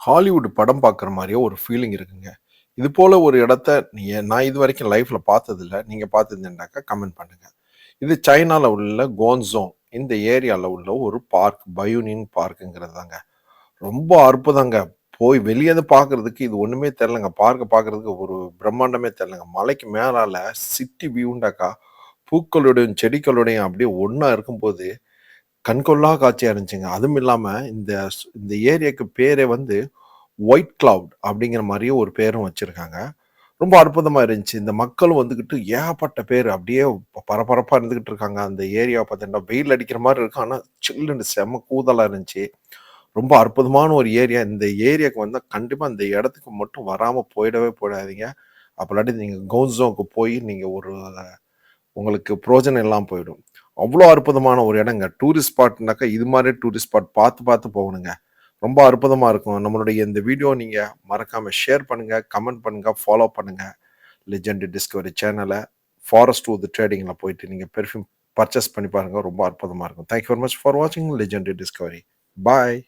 Hollywood படம் பார்க்குற மாதிரியோ ஒரு ஃபீலிங் இருக்குங்க. இது போல் ஒரு இடத்த நீங்கள் நான் இது வரைக்கும் லைஃப்பில் பார்த்ததில்ல. நீங்கள் பார்த்ததுன்னாக்கா கமெண்ட் பண்ணுங்கள் இது சைனாவில் உள்ள கோன்சோங் இந்த ஏரியாவில் உள்ள ஒரு பார்க் பயூனின் பார்க்குங்கிறது தாங்க ரொம்ப அற்புதங்க. போய் வெளியே இருந்து பார்க்கறதுக்கு இது ஒன்றுமே தெரிலங்க பார்க்க பார்க்கறதுக்கு ஒரு பிரம்மாண்டமே தெரிலங்க மலைக்கு மேலால் சிட்டி வியூண்டாக்கா பூக்களுடையும் செடிகளுடையும் அப்படியே ஒன்றா இருக்கும்போது கண்கொள்ளா காட்சியாக இருந்துச்சுங்க. அதுவும் இல்லாமல் இந்த ஸ்- இந்த ஏரியாக்கு பேரே வந்து ஒயிட் கிளவுட் அப்படிங்கிற மாதிரியே ஒரு பேரும் வச்சுருக்காங்க. ரொம்ப அற்புதமா இருந்துச்சு. இந்த மக்களும் வந்துக்கிட்டு ஏகப்பட்ட பேர் அப்படியே ப- பரபரப்பா இருந்துகிட்டு இருக்காங்க. அந்த ஏரியாவை பார்த்தீங்கன்னா வெயில் அடிக்கிற மாதிரி இருக்கும். ஆனா சில்லுன்னு செம கூதலா இருந்துச்சு. ரொம்ப அற்புதமான ஒரு ஏரியா. இந்த ஏரியாவுக்கு வந்தா கண்டிப்பா இந்த இடத்துக்கு மட்டும் வராம போயிடவே போயிடாதீங்க. அப்பலாட்டி நீங்க கவுன்சோக்கு போய் நீங்க ஒரு உங்களுக்கு பிரோஜனம் எல்லாம் போயிடும். அவ்வளோ அற்புதமான ஒரு இடங்க. டூரிஸ்ட் ஸ்பாட்னாக்கா இது மாதிரி டூரிஸ்ட் ஸ்பாட் பார்த்து பார்த்து போகணுங்க. ரொம்ப அற்புதமாக இருக்கும். நம்மளுடைய இந்த வீடியோ நீங்கள் மறக்காமல் ஷேர் பண்ணுங்கள் கமெண்ட் பண்ணுங்கள் ஃபாலோ பண்ணுங்கள் லெஜெண்ட் டிஸ்கவரி சேனலை ஃபாரஸ்ட் வித் ட்ரேடிங்கில் போயிட்டு நீங்கள் பெர்ஃப்யூம் பர்ச்சேஸ் பண்ணி பாருங்கள் ரொம்ப அற்புதமாக இருக்கும். Thank you very much for வாட்சிங் லெஜெண்ட் டிஸ்கவரி பாய்